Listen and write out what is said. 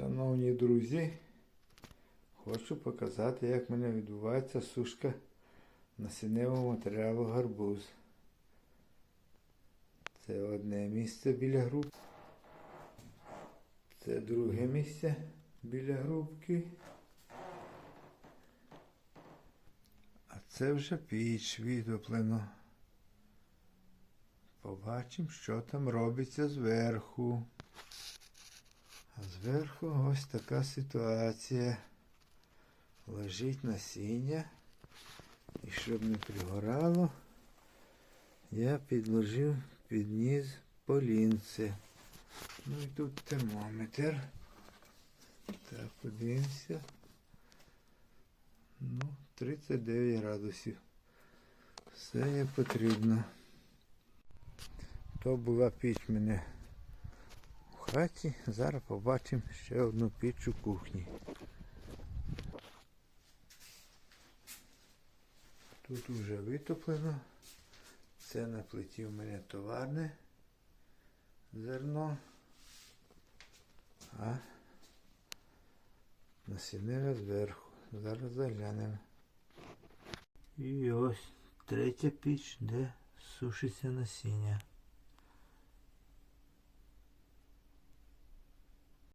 Шановні друзі, хочу показати, як мене відбувається сушка насінневого матеріалу гарбуз. Це одне місце біля грубки. Це друге місце біля грубки. А це вже піч відоплено. Побачимо, що там робиться зверху. Зверху ось така ситуація. Лежить насіння. І щоб не пригорало, я підложив під низ полінце. Ну і тут термометр. Так, подивимося. Ну, 39 градусів. Все є потрібно. То була піч мене хаті. Зараз побачимо ще одну піч у кухні. Тут вже витоплено. Це на плиті у мене товарне зерно. А насінневе зверху. Зараз заглянемо. І ось третя піч, де сушиться насіння.